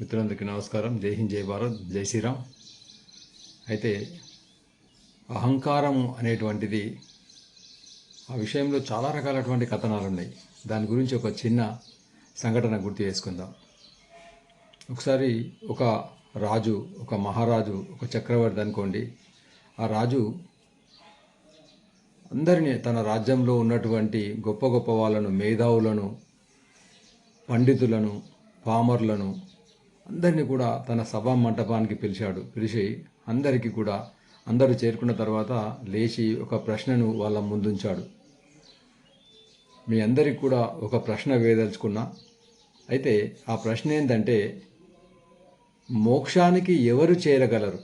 మిత్రులందరికీ నమస్కారం. జై హింద్ జై భారత్ జై శ్రీరామ్. అయితే అహంకారం అనేటువంటిది ఆ విషయంలో చాలా రకాలటువంటి కథనాలు ఉన్నాయి దాని గురించి ఒక చిన్న సంఘటన గుర్తు చేసుకుందాం. ఒకసారి ఒక రాజు ఒక మహారాజు ఒక చక్రవర్తి అనుకోండి. ఆ రాజు అందరినీ తన రాజ్యంలో ఉన్నటువంటి గొప్ప గొప్ప వాళ్ళను మేధావులను పండితులను పామర్లను అందరినీ కూడా తన సభా మంటపానికి పిలిచాడు. పిలిచి అందరికీ కూడా అందరూ చేరుకున్న తర్వాత లేచి ఒక ప్రశ్నను వాళ్ళ ముందుంచాడు. మీ అందరికి కూడా ఒక ప్రశ్న వేయదలుచుకున్నా. అయితే ఆ ప్రశ్న ఏంటంటే మోక్షానికి ఎవరు చేరగలరు?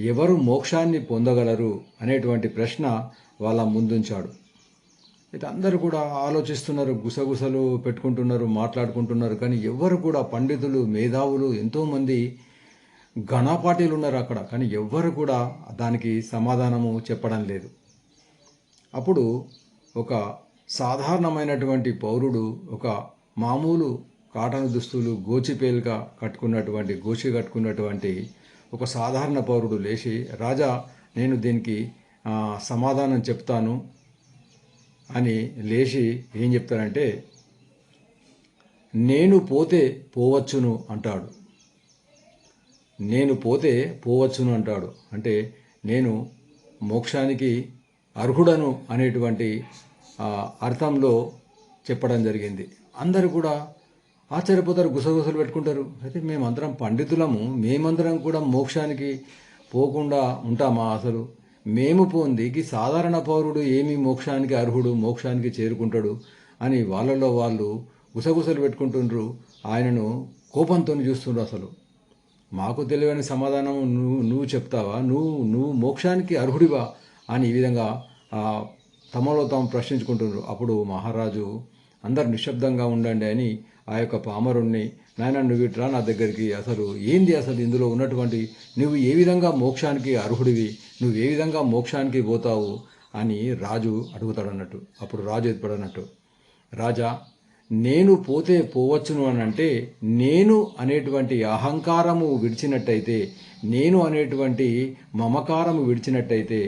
ఎవరు మోక్షాన్ని పొందగలరు? అనేటువంటి ప్రశ్న వాళ్ళ ముందుంచాడు. అయితే అందరూ కూడా ఆలోచిస్తున్నారు గుసగుసలు పెట్టుకుంటున్నారు మాట్లాడుకుంటున్నారు. కానీ ఎవరు కూడా పండితులు మేధావులు ఎంతోమంది ఘనాపాటీలు ఉన్నారు అక్కడ. కానీ ఎవ్వరు కూడా దానికి సమాధానము చెప్పడం లేదు. అప్పుడు ఒక సాధారణమైనటువంటి పౌరుడు ఒక మామూలు కాటన్ దుస్తులు గోచిపేలుగా కట్టుకున్నటువంటి గోచి కట్టుకున్నటువంటి ఒక సాధారణ పౌరుడు లేచి రాజా నేను దీనికి సమాధానం చెప్తాను. అని లేచి ఏం చెప్తారంటే నేను పోతే పోవచ్చును అంటాడు. నేను పోతే పోవచ్చును అంటాడు. అంటే నేను మోక్షానికి అర్హుడను అనేటువంటి అర్థంలో చెప్పడం జరిగింది. అందరూ కూడా ఆశ్చర్యపోతారు గుసగుసలు పెట్టుకుంటారు. అయితే మేమందరం పండితులము మేమందరం కూడా మోక్షానికి పోకుండా ఉంటామా అసలు? మేము పోందికి సాధారణ పౌరుడు ఏమి మోక్షానికి అర్హుడు మోక్షానికి చేరుకుంటాడు అని వాళ్ళలో వాళ్ళు గుసగుసలు పెట్టుకుంటుండ్రు. ఆయనను కోపంతో చూస్తుండ్రు అసలు. మాకు తెలియని సమాధానం నువ్వు నువ్వు చెప్తావా? నువ్వు నువ్వు మోక్షానికి అర్హుడివా? అని ఈ విధంగా తమలో తాము ప్రశ్నించుకుంటున్నారు అప్పుడు మహారాజు అందరు నిశ్శబ్దంగా ఉండండి అని ఆ యొక్క పామరుణ్ణి నాయన నువ్వు ఇట్రా నా దగ్గరికి అసలు ఏంది అసలు ఇందులో ఉన్నటువంటి నువ్వు ఏ విధంగా మోక్షానికి అర్హుడివి నువ్వు ఏ విధంగా మోక్షానికి పోతావు? అని రాజు అడుగుతాడన్నట్టు. అప్పుడు రాజు ఎత్తుపడన్నట్టు రాజా నేను పోతే పోవచ్చును అని అంటే నేను అనేటువంటి అహంకారము విడిచినట్టయితే నేను అనేటువంటి మమకారము విడిచినట్టయితే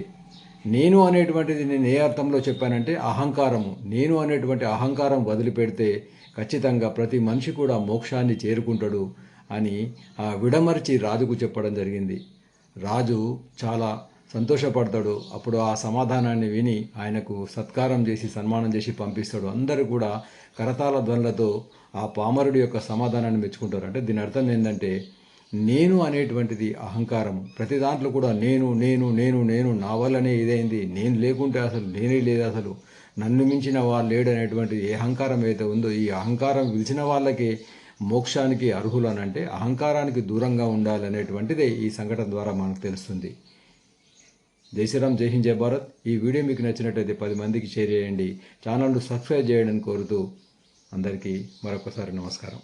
నేను అనేటువంటిది నేను ఏ అర్థంలో చెప్పానంటే అహంకారము. నేను అనేటువంటి అహంకారం వదిలిపెడితే ఖచ్చితంగా ప్రతి మనిషి కూడా మోక్షాన్ని చేరుకుంటాడు అని ఆ విడమర్చి రాజుకు చెప్పడం జరిగింది. రాజు చాలా సంతోషపడతాడు. అప్పుడు ఆ సమాధానాన్ని విని ఆయనకు సత్కారం చేసి సన్మానం చేసి పంపిస్తాడు. అందరూ కూడా కరతాల ధ్వనులతో ఆ పామరుడి యొక్క సమాధానాన్ని మెచ్చుకుంటారు. అంటే దీని అర్థం ఏంటంటే నేను అనేటువంటిది అహంకారం. ప్రతి దాంట్లో కూడా నేను నేను నేను నేను నా వల్లనే ఇదైంది. నేను లేకుంటే అసలు నేనే లేదు అసలు. నన్ను మించిన వాళ్ళు లేడు అనేటువంటి ఏ అహంకారం అయితే ఉందో ఈ అహంకారం విలిచిన వాళ్ళకి మోక్షానికి అర్హులు అని అంటే అహంకారానికి దూరంగా ఉండాలనేటువంటిదే ఈ సంఘటన ద్వారా మనకు తెలుస్తుంది. జై శ్రీరామ్ జై హింద్ జై భారత్. ఈ వీడియో మీకు నచ్చినట్టయితే పది మందికి షేర్ చేయండి. ఛానల్ను సబ్స్క్రైబ్ చేయడం కోరుతూ అందరికీ మరొకసారి నమస్కారం.